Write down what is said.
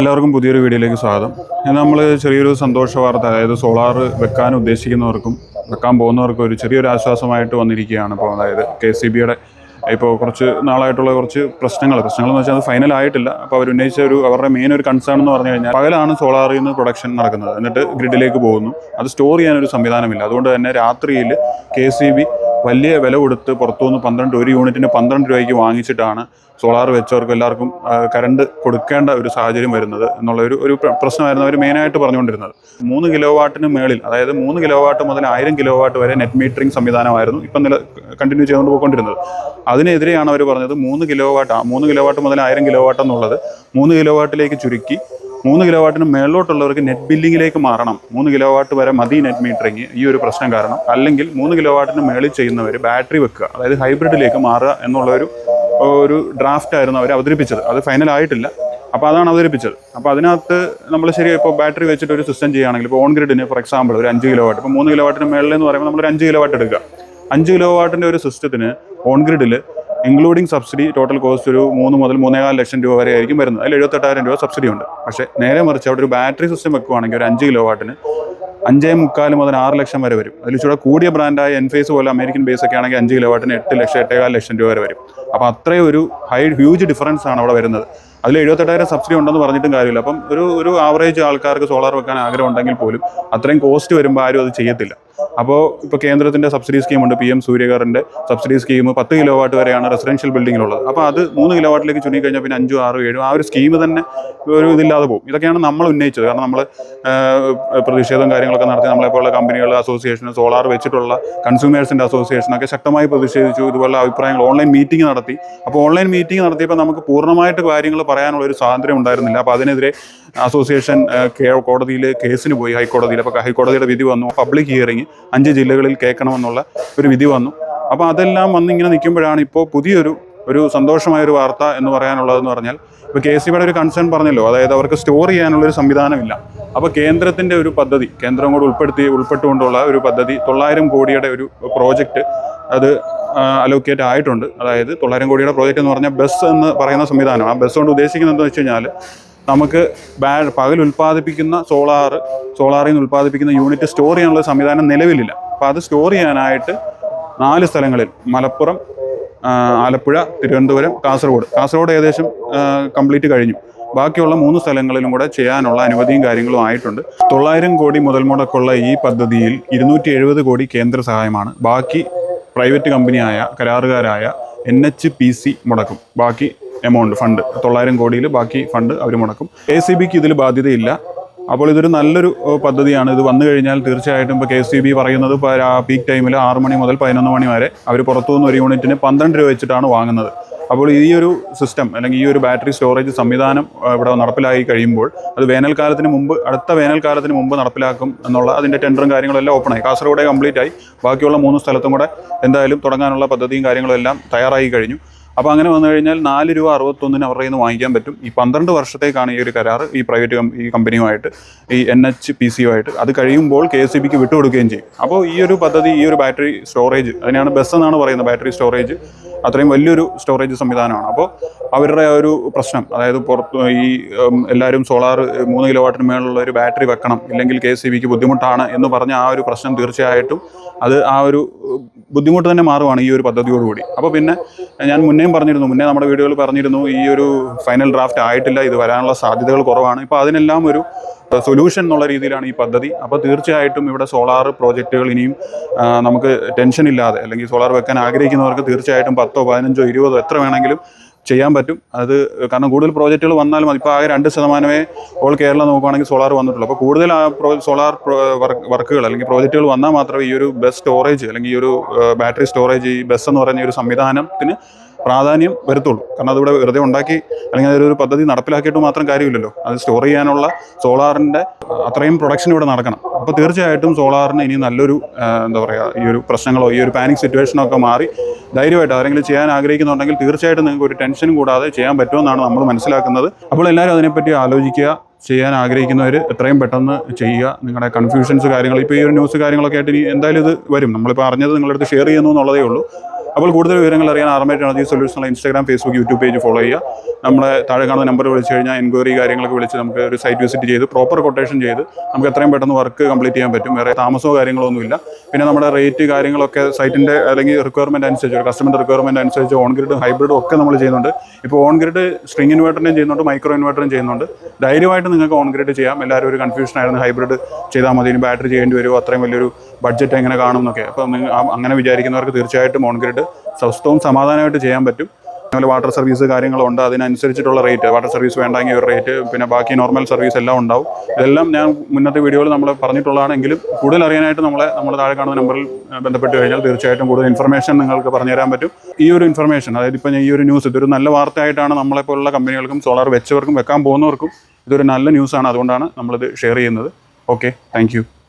എല്ലാവർക്കും പുതിയൊരു വീഡിയോയിലേക്ക് സ്വാഗതം. നമ്മൾ ചെറിയൊരു സന്തോഷ വാർത്ത അതായത് സോളാർ വെക്കാൻ ഉദ്ദേശിക്കുന്നവർക്കും വെക്കാൻ പോകുന്നവർക്കും ഒരു ചെറിയൊരു ആശ്വാസമായിട്ട് വന്നിരിക്കുകയാണ് ഇപ്പോൾ അതായത് കെ സി ബിയുടെ ഇപ്പോൾ കുറച്ച് നാളായിട്ടുള്ള കുറച്ച് പ്രശ്നങ്ങൾ. പ്രശ്നങ്ങൾ എന്ന് വെച്ചാൽ അത് ഫൈനൽ ആയിട്ടില്ല. അപ്പോൾ അവർ ഉന്നയിച്ച ഒരു അവരുടെ മെയിൻ ഒരു കൺസേൺ എന്ന് പറഞ്ഞു കഴിഞ്ഞാൽ പകലാണ് സോളാറിൽ നിന്ന് പ്രൊഡക്ഷൻ നടക്കുന്നത്. എന്നിട്ട് ഗ്രിഡിലേക്ക് പോകുന്നു. അത് സ്റ്റോർ ചെയ്യാനൊരു സംവിധാനമില്ല. അതുകൊണ്ട് തന്നെ രാത്രിയിൽ കെ സി ബി വലിയ വില കൊടുത്ത് പുറത്തുനിന്ന് പന്ത്രണ്ട് ഒരു യൂണിറ്റിന് പന്ത്രണ്ട് രൂപയ്ക്ക് വാങ്ങിച്ചിട്ടാണ് സോളാർ വെച്ചവർക്ക് എല്ലാവർക്കും കരണ്ട് കൊടുക്കേണ്ട ഒരു സാഹചര്യം വരുന്നത് എന്നുള്ള ഒരു ഒരു പ്ര- പ്രശ്നമായിരുന്നു അവർ മെയിനായിട്ട് പറഞ്ഞുകൊണ്ടിരുന്നത്. മൂന്ന് കിലോ വാട്ടിന് മേളിൽ അതായത് മൂന്ന് കിലോ വാട്ട് മുതൽ ആയിരം കിലോ വാട്ട് വരെ നെറ്റ് മീറ്ററിംഗ് സംവിധാനമായിരുന്നു ഇപ്പം നില കണ്ടിന്യൂ ചെയ്തുകൊണ്ട് പോയിക്കൊണ്ടിരുന്നത്. അതിനെതിരെയാണ് അവർ പറഞ്ഞത് മൂന്ന് കിലോ വാട്ട് മൂന്ന് കിലോ വാട്ട് മുതൽ ആയിരം കിലോ വാട്ട് എന്നുള്ളത് മൂന്ന് കിലോ വാട്ടിലേക്ക് ചുരുക്കി മൂന്ന് കിലോ വാട്ടിന് മേളിലോട്ടുള്ളവർക്ക് നെറ്റ് ബില്ലിങ്ങിലേക്ക് മാറണം. മൂന്ന് കിലോ വാട്ട് വരെ മതി നെറ്റ് മീറ്ററിങ് ഈ ഒരു പ്രശ്നം കാരണം. അല്ലെങ്കിൽ മൂന്ന് കിലോ വാട്ടിന് മേളിൽ ചെയ്യുന്നവർ ബാറ്ററി വെക്കുക. അതായത് ഹൈബ്രിഡിലേക്ക് മാറുക എന്നുള്ള ഒരു ഒരു ഡ്രാഫ്റ്റ് ആയിരുന്നു അവർ അവതരിപ്പിച്ചത്. അത് ഫൈനൽ ആയിട്ടില്ല. അപ്പോൾ അതാണ് അവതരിപ്പിച്ചത്. അപ്പോൾ അതിനകത്ത് നമ്മൾ ശരി ഇപ്പോൾ ബാറ്ററി വെച്ചിട്ട് ഒരു സിസ്റ്റം ചെയ്യുകയാണെങ്കിൽ ഇപ്പോൾ ഓൺ ഗ്രിഡിന് ഫോർ എക്സാമ്പിൾ ഒരു അഞ്ച് കിലോ വാട്ട് ഇപ്പോൾ മൂന്ന് കിലോ വാട്ടിന് മേളിൽ എന്ന് പറയുമ്പോൾ നമ്മൾ ഒരു അഞ്ച് കിലോ വാട്ട് എടുക്കുക. അഞ്ച് കിലോ വാട്ടിന്റെ ഒരു സിസ്റ്റത്തിന് ഓൺ ഗ്രിഡിൽ ഇൻക്ലൂഡിംഗ് സബ്സിഡി ടോട്ടൽ കോസ്റ്റ് ഒരു മൂന്ന് മുതൽ മൂന്നേകാൽ ലക്ഷം രൂപ വരെ ആയിരിക്കും വരുന്നത്. അതിൽ എഴുപത്തെട്ടായിരം രൂപ സബ്സിഡി ഉണ്ട്. പക്ഷേ നേരെ മറിച്ച് അവിടെ ഒരു ബാറ്ററി സിസ്റ്റം വെക്കുവാണെങ്കിൽ ഒരു അഞ്ച് കിലോ വാട്ടിന് അഞ്ചേ മുക്കാൽ മുതൽ ആറ് ലക്ഷം വരെ വരും. അതിൽ ചൂടെ കൂടിയ ബ്രാൻഡായ എൻഫേസ് പോലെ അമേരിക്കൻ ബേസ് ഒക്കെ ആണെങ്കിൽ അഞ്ച് കിലോ വാട്ടിന് എട്ട് ലക്ഷം എട്ടേകാൽ ലക്ഷം രൂപ വരെ വരും. അപ്പോൾ അത്രയും ഒരു ഹൈ ഹ്യൂജ് ഡിഫറൻസ് ആണ് അവിടെ വരുന്നത്. അതിൽ എഴുപത്തെട്ടായിരം സബ്സിഡി ഉണ്ടെന്ന് പറഞ്ഞിട്ടും കാര്യമില്ല. അപ്പം ഒരു ഒരു ആവറേജ് ആൾക്കാർക്ക് സോളാർ വെക്കാൻ ആഗ്രഹം ഉണ്ടെങ്കിൽ പോലും അത്രയും കോസ്റ്റ് വരുമ്പോൾ ആരും അത് ചെയ്യത്തില്ല. അപ്പോൾ ഇപ്പോൾ കേന്ദ്രത്തിന്റെ സബ്സിഡി സ്കീമുണ്ട് പി എം സൂര്യകാറിന്റെ സബ്സിഡി സ്കീം പത്ത് കിലോ വാട്ട് വരെയാണ് റെസിഡൻഷ്യൽ ബിൽഡിങ്ങിലുള്ളത് അപ്പോൾ അത് മൂന്ന് കിലോ വാട്ടിലേക്ക് ചുരുങ്ങി കഴിഞ്ഞാൽ പിന്നെ അഞ്ചും ആറും ഏഴും ആ ഒരു സ്കീം തന്നെ ഒരു ഇതില്ലാതെ പോകും. ഇതൊക്കെയാണ് നമ്മൾ ഉന്നയിച്ചത്. കാരണം നമ്മൾ പ്രതിഷേധം കാര്യങ്ങളൊക്കെ നടത്തി നമ്മളെപ്പോലുള്ള കമ്പനികൾ അസോസിയേഷൻ സോളാർ വെച്ചിട്ടുള്ള കൺസ്യൂമേഴ്സിന്റെ അസോസിയേഷനൊക്കെ ശക്തമായി പ്രതിഷേധിച്ചു. ഇതുപോലുള്ള അഭിപ്രായങ്ങൾ ഓൺലൈൻ മീറ്റിംഗ് നടത്തി. അപ്പോൾ ഓൺലൈൻ മീറ്റിംഗ് നടത്തിയപ്പോൾ നമുക്ക് പൂർണമായിട്ട് കാര്യങ്ങൾ പറയാനുള്ള ഒരു സ്വാതന്ത്ര്യം ഉണ്ടായിരുന്നില്ല. അപ്പോൾ അതിനെതിരെ അസോസിയേഷൻ കോടതിയിൽ കേസിന് പോയി ഹൈക്കോടതിയിൽ അപ്പോൾ ഹൈക്കോടതിയുടെ വിധി വന്നു. പബ്ലിക് ഹിയറിംഗ് അഞ്ച് ജില്ലകളിൽ കേൾക്കണമെന്നുള്ള ഒരു വിധി വന്നു. അപ്പോൾ അതെല്ലാം വന്നിങ്ങനെ നിൽക്കുമ്പോഴാണ് ഇപ്പോൾ പുതിയൊരു ഒരു സന്തോഷമായ ഒരു വാർത്ത എന്ന് പറയാനുള്ളതെന്ന് പറഞ്ഞാൽ ഇപ്പോൾ കെ സി ബിയുടെ ഒരു കൺസേൺ പറഞ്ഞല്ലോ. അതായത് അവർക്ക് സ്റ്റോർ ചെയ്യാനുള്ള ഒരു സംവിധാനമില്ല. അപ്പോൾ കേന്ദ്രത്തിന്റെ ഒരു പദ്ധതി കേന്ദ്രം കൂടെ ഉൾപ്പെടുത്തി ഉൾപ്പെട്ടുകൊണ്ടുള്ള ഒരു പദ്ധതി തൊള്ളായിരം കോടിയുടെ ഒരു പ്രോജക്റ്റ് അത് അലോക്കേറ്റ് ആയിട്ടുണ്ട്. അതായത് തൊള്ളായിരം കോടിയുടെ പ്രോജക്റ്റ് എന്ന് പറഞ്ഞാൽ ബസ് എന്ന് പറയുന്ന സംവിധാനം. ആ ബസ് കൊണ്ട് ഉദ്ദേശിക്കുന്നത് എന്താണെന്ന് വെച്ച് കഴിഞ്ഞാൽ നമുക്ക് ബാ പകൽ ഉൽപ്പാദിപ്പിക്കുന്ന സോളാർ സോളാറിൽ നിന്ന് ഉൽപ്പാദിപ്പിക്കുന്ന യൂണിറ്റ് സ്റ്റോർ ചെയ്യാനുള്ള സംവിധാനം നിലവിലില്ല. അപ്പോൾ അത് സ്റ്റോർ ചെയ്യാനായിട്ട് നാല് സ്ഥലങ്ങളിൽ മലപ്പുറം ആലപ്പുഴ തിരുവനന്തപുരം കാസർഗോഡ്. കാസർഗോഡ് ഏകദേശം കംപ്ലീറ്റ് കഴിഞ്ഞു. ബാക്കിയുള്ള മൂന്ന് സ്ഥലങ്ങളിലും കൂടെ ചെയ്യാനുള്ള അനുമതിയും കാര്യങ്ങളും ആയിട്ടുണ്ട്. തൊള്ളായിരം കോടി മുതൽ മുടക്കുള്ള ഈ പദ്ധതിയിൽ ഇരുന്നൂറ്റി എഴുപത് കോടി കേന്ദ്ര സഹായമാണ്. ബാക്കി പ്രൈവറ്റ് കമ്പനിയായ കരാറുകാരായ എൻ എച്ച് പി സി മുടക്കും. ബാക്കി എമൗണ്ട് ഫണ്ട്. തൊള്ളായിരം കോടിയിൽ ബാക്കി ഫണ്ട് അവർ മുടക്കും. എ സി ബിക്ക് ഇതിൽ ബാധ്യതയില്ല. അപ്പോൾ ഇതൊരു നല്ലൊരു പദ്ധതിയാണ്. ഇത് വന്നു കഴിഞ്ഞാൽ തീർച്ചയായിട്ടും ഇപ്പോൾ കെ എസ് ബി പറയുന്നത് പീക്ക് ടൈമിൽ ആറ് മണി മുതൽ പതിനൊന്ന് മണി വരെ അവർ പുറത്തുനിന്ന് ഒരു യൂണിറ്റിന് പന്ത്രണ്ട് രൂപ വെച്ചിട്ടാണ് വാങ്ങുന്നത്. അപ്പോൾ ഈ ഒരു സിസ്റ്റം അല്ലെങ്കിൽ ഈ ഒരു ബാറ്ററി സ്റ്റോറേജ് സംവിധാനം ഇവിടെ നടപ്പിലാക്കി കഴിയുമ്പോൾ അത് വേനൽക്കാലത്തിന് മുമ്പ് അടുത്ത വേനൽക്കാലത്തിന് മുമ്പ് നടപ്പിലാക്കും എന്നുള്ള അതിന്റെ ടെൻഡറും കാര്യങ്ങളെല്ലാം ഓപ്പണായി കാസർഗോഡ് കംപ്ലീറ്റ് ആയി. ബാക്കിയുള്ള മൂന്ന് സ്ഥലത്തും കൂടെ എന്തായാലും തുടങ്ങാനുള്ള പദ്ധതിയും കാര്യങ്ങളും എല്ലാം തയ്യാറായി കഴിഞ്ഞു. അപ്പോൾ അങ്ങനെ വന്നു കഴിഞ്ഞാൽ നാല് രൂപ അറുപത്തൊന്നിന് അവരുടെ നിന്ന് വാങ്ങിക്കാൻ പറ്റും. ഈ പന്ത്രണ്ട് വർഷത്തേക്കാണ് ഈ ഒരു കരാർ ഈ പ്രൈവറ്റ് ഈ കമ്പനിയുമായിട്ട് ഈ എൻ എച്ച് പി സിയുമായിട്ട് അത് കഴിയുമ്പോൾ കെ എസ് സി ബിക്ക് വിട്ടുകൊടുക്കുകയും ചെയ്യും. അപ്പോൾ ഈ ഒരു പദ്ധതി ഈ ഒരു ബാറ്ററി സ്റ്റോറേജ് അതിനാണ് ബസ് എന്നാണ് പറയുന്നത് ബാറ്ററി സ്റ്റോറേജ് അത്രയും വലിയൊരു സ്റ്റോറേജ് സംവിധാനമാണ്. അപ്പോൾ അവരുടെ ആ ഒരു പ്രശ്നം അതായത് പുറത്ത് ഈ എല്ലാവരും സോളാർ മൂന്ന് കിലോ വാട്ടിന് മേലുള്ള ഒരു ബാറ്ററി വെക്കണം ഇല്ലെങ്കിൽ കെ സി ബിക്ക് ബുദ്ധിമുട്ടാണ് എന്ന് പറഞ്ഞ ആ ഒരു പ്രശ്നം തീർച്ചയായിട്ടും അത് ആ ഒരു ബുദ്ധിമുട്ട് തന്നെ മാറുവാണ് ഈ ഒരു പദ്ധതിയോടുകൂടി. അപ്പോൾ പിന്നെ ഞാൻ മുന്നേയും പറഞ്ഞിരുന്നു മുന്നേ നമ്മുടെ വീഡിയോയിൽ പറഞ്ഞിരുന്നു ഈ ഒരു ഫൈനൽ ഡ്രാഫ്റ്റ് ആയിട്ടില്ല ഇത് വരാനുള്ള സാധ്യതകൾ കുറവാണ്. ഇപ്പോൾ അതിനെല്ലാം ഒരു സൊല്യൂഷൻ എന്നുള്ള രീതിയിലാണ് ഈ പദ്ധതി. അപ്പോൾ തീർച്ചയായിട്ടും ഇവിടെ സോളാർ പ്രോജക്റ്റുകൾ ഇനിയും നമുക്ക് ടെൻഷൻ ഇല്ലാതെ അല്ലെങ്കിൽ സോളാർ വെക്കാൻ ആഗ്രഹിക്കുന്നവർക്ക് തീർച്ചയായിട്ടും പത്തോ പതിനഞ്ചോ ഇരുപതോ എത്ര വേണമെങ്കിലും ചെയ്യാൻ പറ്റും. അത് കാരണം കൂടുതൽ പ്രോജക്റ്റുകൾ വന്നാലും മതി ഇപ്പോൾ ആകെ രണ്ട് ശതമാനമേ ഓൾ കേരളം നോക്കുകയാണെങ്കിൽ സോളാർ വന്നിട്ടുള്ളൂ. അപ്പോൾ കൂടുതൽ ആ സോളാർ വർക്കുകൾ അല്ലെങ്കിൽ പ്രോജക്റ്റുകൾ വന്നാൽ മാത്രമേ ഈ ഒരു ബസ് സ്റ്റോറേജ് അല്ലെങ്കിൽ ഈ ഒരു ബാറ്ററി സ്റ്റോറേജ് ഈ ബസ് എന്ന് പറയുന്ന ഒരു സംവിധാനത്തിന് പ്രാധാന്യം വരുത്തുള്ളൂ. കാരണം അതിവിടെ വെറുതെ ഉണ്ടാക്കി അല്ലെങ്കിൽ അതൊരു പദ്ധതി നടപ്പിലാക്കിയിട്ട് മാത്രം കാര്യമില്ലല്ലോ. അത് സ്റ്റോർ ചെയ്യാനുള്ള സോളാറിന്റെ അത്രയും പ്രൊഡക്ഷൻ ഇവിടെ നടക്കണം. അപ്പോൾ തീർച്ചയായിട്ടും സോളാറിന് ഇനി നല്ലൊരു എന്താ പറയുക ഈ ഒരു പ്രശ്നങ്ങളോ ഈ ഒരു പാനിക് സിറ്റുവേഷനോ ഒക്കെ മാറി ധൈര്യമായിട്ട് ആരെങ്കിലും ചെയ്യാൻ ആഗ്രഹിക്കുന്നുണ്ടെങ്കിൽ തീർച്ചയായിട്ടും നിങ്ങൾക്ക് ഒരു ടെൻഷനും കൂടാതെ ചെയ്യാൻ പറ്റുമെന്നാണ് നമ്മൾ മനസ്സിലാക്കുന്നത്. അപ്പോൾ എല്ലാവരും അതിനെപ്പറ്റി ആലോചിക്കുക ചെയ്യാൻ ആഗ്രഹിക്കുന്നവർ എത്രയും പെട്ടെന്ന് ചെയ്യുക. നിങ്ങളുടെ കൺഫ്യൂഷൻസ് കാര്യങ്ങൾ ഇപ്പോൾ ഈ ഒരു ന്യൂസ് കാര്യങ്ങളൊക്കെ ആയിട്ട് ഇനി എന്തായാലും ഇത് വരും. നമ്മളിപ്പോൾ അറിഞ്ഞത് നിങ്ങളുടെ അടുത്ത് ഷെയർ ചെയ്യുന്നു എന്നുള്ളതേ ഉള്ളൂ. അപ്പോൾ കൂടുതൽ വിവരങ്ങൾ അറിയാൻ ആർമേറ്റ് energy സൊല്യൂഷനുള്ള Instagram Facebook YouTube page follow ചെയ്യുക. നമ്മളെ താഴെ കാണുന്ന നമ്പർ വിളിച്ചു കഴിഞ്ഞാൽ എൻക്വയറി കാര്യങ്ങളൊക്കെ വിളിച്ച് നമുക്ക് ഒരു സൈറ്റ് വിസിറ്റ് ചെയ്ത് പ്രോപ്പർ കൊട്ടേഷൻ ചെയ്ത് നമുക്ക് എത്രയും പെട്ടെന്ന് വർക്ക് കംപ്ലീറ്റ് ചെയ്യാൻ പറ്റും. വേറെ താമസമോ കാര്യങ്ങളോ ഒന്നുമില്ല. പിന്നെ നമ്മുടെ റേറ്റ് കാര്യങ്ങളൊക്കെ സൈറ്റിന്റെ അല്ലെങ്കിൽ റിക്വയർമെന്റ് അനുസരിച്ച് കസ്റ്റമർ റിക്വയർമെന്റ് അനുസരിച്ച് ഓൺ ഗ്രിഡും ഹൈബ്രിഡും ഒക്കെ നമ്മൾ ചെയ്യുന്നുണ്ട്. ഇപ്പോൾ ഓൺ ഗ്രിഡ് സ്ട്രിങ് ഇൻവേർട്ടറിനും ചെയ്യുന്നുണ്ട് മൈക്രോ ഇൻവേർട്ടറും ചെയ്യുന്നുണ്ട്. ധൈര്യമായിട്ട് നിങ്ങൾക്ക് ഓൺ ഗ്രിഡ് ചെയ്യാം. എല്ലാവരും ഒരു കൺഫ്യൂഷൻ ആയിരുന്നു. ഹൈബ്രിഡ് ചെയ്താൽ മതി. ഇനി ബാറ്ററി ചെയ്യേണ്ടി വരുമോ? അത്രയും വലിയൊരു ബഡ്ജറ്റ് എങ്ങനെ കാണും എന്നൊക്കെ അപ്പോൾ നിങ്ങൾ അങ്ങനെ വിചാരിക്കുന്നവർക്ക് തീർച്ചയായിട്ടും ഓൺ ഗ്രിഡ് സ്വസ്ഥവും സമാധാനമായിട്ട് ചെയ്യാൻ പറ്റും. അതുപോലെ വാട്ടർ സർവീസ് കാര്യങ്ങളുണ്ട്. അതിനനുസരിച്ചിട്ടുള്ള റേറ്റ് വാട്ടർ സർവീസ് വേണ്ടെങ്കിൽ ഒരു റേറ്റ് പിന്നെ ബാക്കി നോർമൽ സർവീസ് എല്ലാം ഉണ്ടാവും. ഇതെല്ലാം ഞാൻ മുന്നത്തെ വീഡിയോയിൽ നമ്മൾ പറഞ്ഞിട്ടുള്ളതാണെങ്കിലും കൂടുതൽ അറിയാനായിട്ട് നമ്മളെ നമ്മൾ താഴെ കാണുന്ന നമ്പറിൽ ബന്ധപ്പെട്ട് കഴിഞ്ഞാൽ തീർച്ചയായിട്ടും കൂടുതൽ ഇൻഫർമേഷൻ നിങ്ങൾക്ക് പറഞ്ഞുതരാൻ പറ്റും. ഈ ഒരു ഇൻഫർമേഷൻ അതായത് ഇപ്പോൾ ഈ ഒരു ന്യൂസ് ഇതൊരു നല്ല വാർത്തയായിട്ടാണ് നമ്മളെപ്പോലുള്ള കമ്പനികൾക്കും സോളാർ വെച്ചവർക്കും വെക്കാൻ പോകുന്നവർക്കും ഇതൊരു നല്ല ന്യൂസാണ് അതുകൊണ്ടാണ് നമ്മളിത് ഷെയർ ചെയ്യുന്നത്. Okay thank